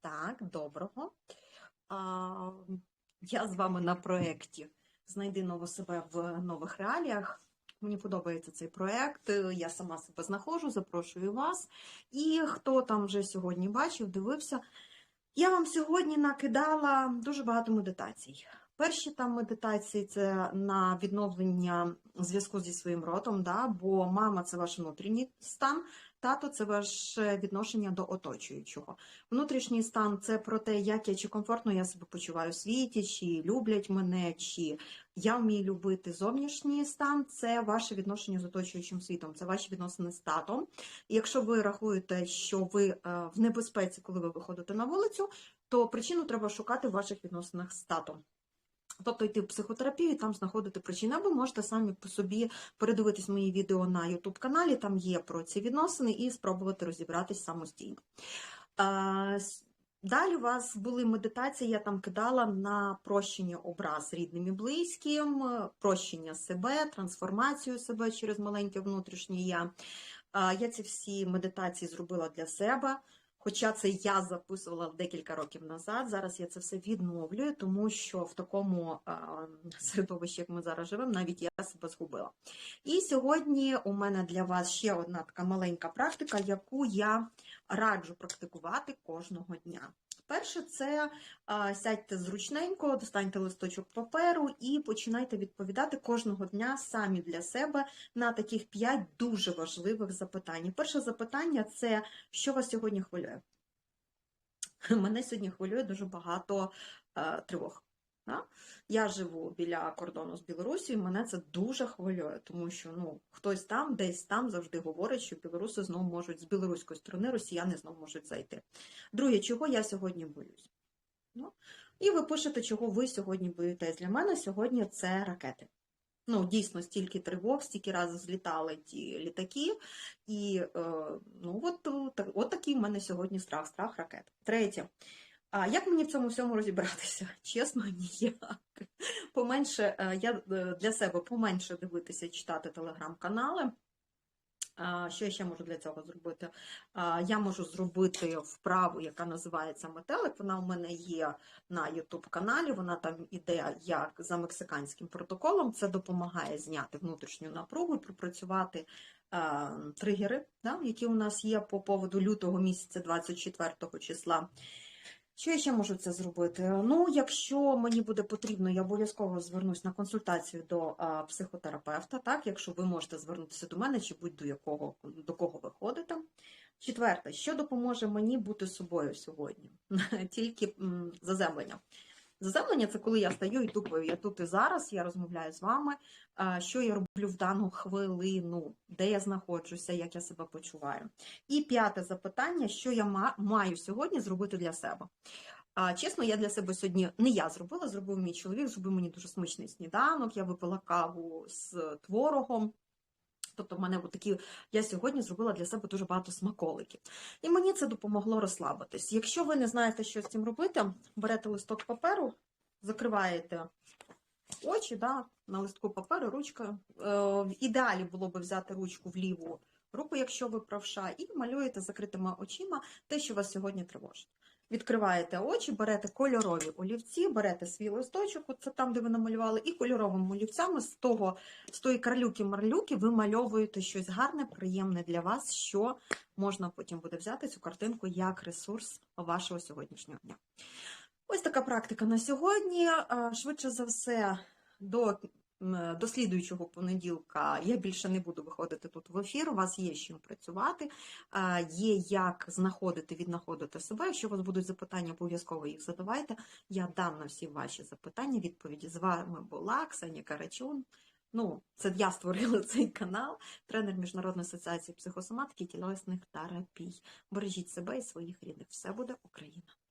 Так, доброго. А, я з вами на проєкті Знайди нову себе в нових реаліях. Мені подобається цей проєкт. Я сама себе знаходжу, запрошую вас. І хто там вже сьогодні бачив, дивився, я вам сьогодні накидала дуже багато медитацій. Перші там медитації це на відновлення зв'язку зі своїм ротом, да? бо мама це ваш внутрішній стан, тато це ваше відношення до оточуючого. Внутрішній стан це про те, як я чи комфортно я себе почуваю у світі, чи люблять мене, чи я вмію любити. Зовнішній стан це ваше відношення з оточуючим світом, це ваші відносини з татом. І якщо ви рахуєте, що ви е, в небезпеці, коли ви виходите на вулицю, то причину треба шукати в ваших відносинах з татом. Тобто йти в психотерапію там знаходити причини, або можете самі по собі передивитись мої відео на YouTube каналі, там є про ці відносини, і спробувати розібратись самостійно. Далі у вас були медитації, я там кидала на прощення образ рідним і близьким, прощення себе, трансформацію себе через маленьке внутрішнє я. Я ці всі медитації зробила для себе. Хоча це я записувала декілька років назад, зараз я це все відновлюю, тому що в такому середовищі, як ми зараз живемо, навіть я себе згубила. І сьогодні у мене для вас ще одна така маленька практика, яку я раджу практикувати кожного дня. Перше, це сядьте зручненько, достаньте листочок паперу і починайте відповідати кожного дня самі для себе на таких п'ять дуже важливих запитань. Перше запитання це що вас сьогодні хвилює? Мене сьогодні хвилює дуже багато тривог. Я живу біля кордону з Білорусі, і мене це дуже хвилює, тому що ну, хтось там, десь там завжди говорить, що білоруси знову можуть з білоруської сторони, росіяни знову можуть зайти. Друге, чого я сьогодні боюсь? Ну, І ви пишете, чого ви сьогодні боїтесь. Для мене сьогодні це ракети. Ну, дійсно, стільки тривог, стільки разів злітали ті літаки, і е, ну, от, от такий в мене сьогодні страх, страх ракет. Третє. А як мені в цьому всьому розібратися? Чесно, ніяк. Поменше е, я е, для себе поменше дивитися, читати телеграм-канали. Що я ще можу для цього зробити? Я можу зробити вправу, яка називається метелик. Вона у мене є на YouTube каналі. Вона там іде як за мексиканським протоколом. Це допомагає зняти внутрішню напругу і пропрацювати тригери, які у нас є по поводу лютого місяця, 24 числа. Що я ще можу це зробити? Ну, якщо мені буде потрібно, я обов'язково звернусь на консультацію до а, психотерапевта, так, якщо ви можете звернутися до мене чи будь-до якого до кого ви ходите. Четверте, що допоможе мені бути собою сьогодні? Тільки заземлення. Заземлення це коли я стаю і тупою. Я тут і зараз, я розмовляю з вами, що я роблю в дану хвилину, де я знаходжуся, як я себе почуваю. І п'яте запитання, що я маю сьогодні зробити для себе. Чесно, я для себе сьогодні не я зробила, зробив мій чоловік, зробив мені дуже смачний сніданок, я випила каву з творогом. Тобто, в мене такі, я сьогодні зробила для себе дуже багато смаколиків. І мені це допомогло розслабитись. Якщо ви не знаєте, що з цим робити, берете листок паперу, закриваєте очі да, на листку паперу, ручка. Е, в ідеалі було б взяти ручку в ліву руку, якщо ви правша, і малюєте закритими очима те, що вас сьогодні тривожить. Відкриваєте очі, берете кольорові олівці, берете свій листочок, це там, де ви намалювали, і кольоровими олівцями з того, з тої карлюки-марлюки вимальовуєте щось гарне, приємне для вас, що можна потім буде взяти цю картинку як ресурс вашого сьогоднішнього дня. Ось така практика на сьогодні. Швидше за все, до до слідуючого понеділка я більше не буду виходити тут в ефір. У вас є з чим працювати, є як знаходити, віднаходити себе. Якщо у вас будуть запитання, обов'язково їх задавайте. Я дам на всі ваші запитання, відповіді. З вами була Ксенія Карачун. Ну, це я створила цей канал, тренер Міжнародної асоціації психосоматики тілесних терапій. Бережіть себе і своїх рідних. Все буде Україна!